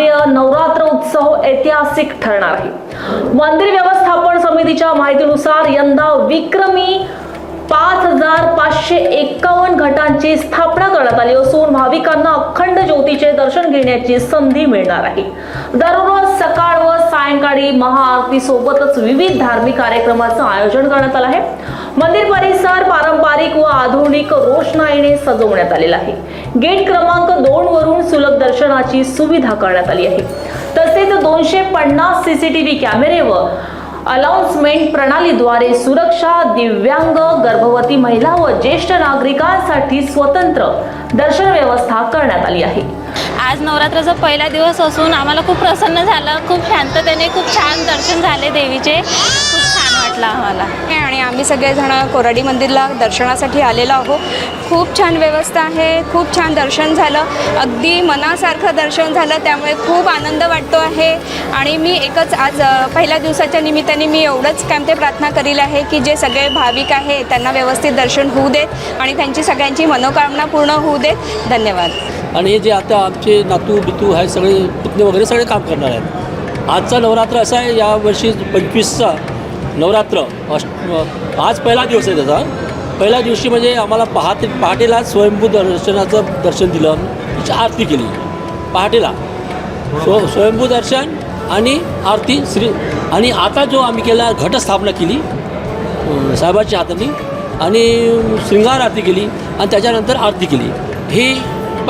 शारदीय नवरात्र उत्सव ऐतिहासिक ठरणार आहे. मंदिर व्यवस्थापन समितीच्या माहितीनुसार यंदा विक्रमी पाच हजार पाचशे एक्कावन्न घटांची स्थापना करण्यात आली असून भाविकांना अखंड ज्योतीचे दर्शन घेण्याची संधी मिळणार आहे. दररोज सकाळ व सायंकाळी महाआरती सोबतच विविध धार्मिक कार्यक्रमाचं आयोजन करण्यात आलं आहे. मंदिर परिसर पारंपरिक व आधुनिक रोषणाईने सजवण्यात आलेला आहे. गेट क्रमांक दोन वरून सुलभ दर्शनाची सुविधा करण्यात आली आहे. तसेच दोनशे पन्नास सीसीटीव्ही कॅमेरे व अनाउन्समेंट प्रणालीद्वारे सुरक्षा दिव्यांग गर्भवती महिला व ज्येष्ठ नागरिकांसाठी स्वतंत्र दर्शन व्यवस्था करण्यात आली आहे. आज नवरात्राचा पहिला दिवस असून आम्हाला खूप प्रसन्न झालं खूप शांततेने खूप छान दर्शन झाले देवीचे. खूप छान वाटलं आम्हाला. आणि आम्ही सगळेजण कोराडी मंदिरला दर्शनासाठी आलेलो आहोत. खूप छान व्यवस्था आहे खूप छान दर्शन झालं. अगदी मनासारखं दर्शन झालं त्यामुळे खूप आनंद वाटतो आहे. आणि मी एकच आज पहिल्या दिवसाच्या निमित्ताने मी एवढंच काय ते प्रार्थना करील आहे की जे सगळे भाविक आहे त्यांना व्यवस्थित दर्शन होऊ देत आणि त्यांची सगळ्यांची मनोकामना पूर्ण होऊ देत. धन्यवाद. आणि हे जे आता आमचे नातू बितू आहे सगळे पुतणे वगैरे सगळे काम करणार आहेत. आजचा नवरात्र असा आहे यावर्षी पंचवीसचा नवरात्र. अष्ट आज पहिला दिवस आहे त्याचा. पहिल्या दिवशी म्हणजे आम्हाला पहाटे पहाटेला स्वयंभू दर्शनाचं दर्शन दिलं. त्याची आरती केली. पहाटेला. स्व स्वयंभू दर्शन आणि आरती श्री आणि आता जो आम्ही केला घटस्थापना केली साहेबाच्या हाताने आणि शृंगार आरती केली आणि त्याच्यानंतर आरती केली. ही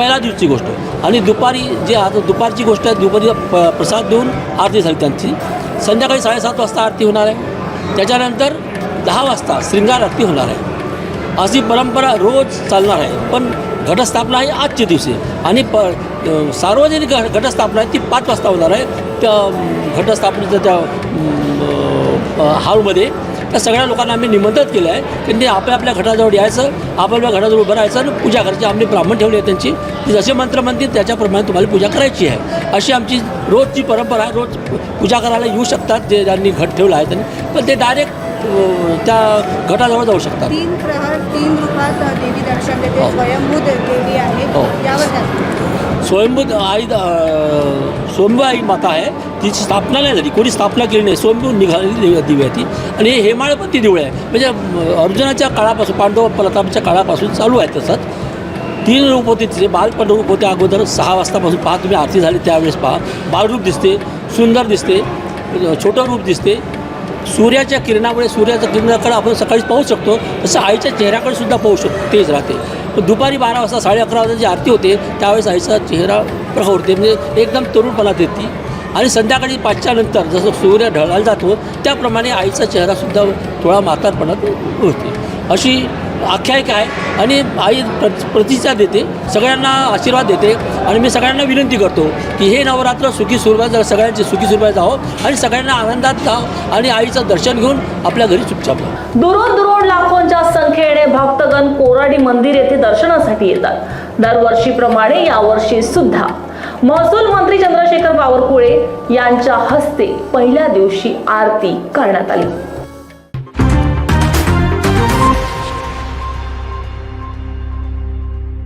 पहिल्या दिवसची गोष्ट. आणि दुपारी जे आता दुपारची गोष्ट आहे दुपारी प प्रसाद देऊन आरती झाली त्यांची. संध्याकाळी साडेसात वाजता आरती होणार आहे. त्याच्यानंतर दहा वाजता शृंगार आरती होणार आहे. अशी परंपरा रोज चालणार आहे. पण घटस्थापना आहे आजच्या दिवशी. आणि प सार्वजनिक घ- घटस्थापना आहे ती पाच वाजता होणार आहे. त्या घटस्थापनेचं घटस्थापनेच्या त्या हॉलमध्ये त्या सगळ्या लोकांना आम्ही निमंत्रित केलं आहे. की त्यांनी आपल्या आपल्या घटाजवळ यायचं आपापल्या घटाजवळ उभं राहायचं आणि पूजा करायची. आम्ही ब्राह्मण ठेवली आहे त्यांची. ती जसे मंत्र म्हणतील त्याच्याप्रमाणे तुम्हाला पूजा करायची आहे. अशी आमची रोजची परंपरा आहे. रोज पूजा करायला येऊ शकतात जे ज्यांनी घट ठेवला आहे त्यांनी. पण ते डायरेक्ट त्या घटाजवळ जाऊ शकतात. तीन प्रहर तीन रूपात देवी दर्शन देते हो. स्वयंभू देवी आहे? स्वयंभू आई स्वयंभू आई माता आहे. तिची स्थापना नाही झाली. कोणी स्थापना केली नाही. स्वयंभू निघालेली देवी आहे ती. आणि हे हेमाळपती देऊळ आहे. म्हणजे अर्जुनाच्या काळापासून पांडव प्रतापच्या काळापासून चालू आहे तसंच. तीन रूप होते तिचे. बालपण रूप होते अगोदर. सहा वाजतापासून पहा. तुम्ही आरती झाली त्यावेळेस पहा. बालरूप दिसते. सुंदर दिसते. छोटं रूप दिसते. सूर्याच्या किरणामुळे सूर्याच्या किरणाकडे आपण सकाळीच पाहू शकतो तसं आईच्या चेहऱ्याकडे सुद्धा पाहू शकतो तेच राहते. पण दुपारी बारा वाजता साडे अकरा वाजता जी आरती होते त्यावेळेस आईचा चेहरा प्रखवते म्हणजे एकदम तरुणपणात येते आणि संध्याकाळी पाचच्या नंतर जसं सूर्य ढळायला जातो त्याप्रमाणे आईचा चेहरासुद्धा थोडा म्हातारपणात होते. अशी आख्यायिका आहे आणि आई प्र प्रतिसाद देते सगळ्यांना आशीर्वाद देते आणि मी सगळ्यांना विनंती करतो की हे नवरात्र सुखी सुरुवात सगळ्यांची सुखी सुरुवात जावं आणि सगळ्यांना आनंदात जावं आणि आईचं दर्शन घेऊन आपल्या घरी चुपचाप दुरून दुरून लाखोंच्या संख्येने भक्तगण कोराडी मंदिर येथे दर्शनासाठी येतात. दरवर्षीप्रमाणे यावर्षी सुद्धा. महसूल मंत्री चंद्रशेखर बावरकुळे यांच्या हस्ते पहिल्या दिवशी आरती करण्यात आली.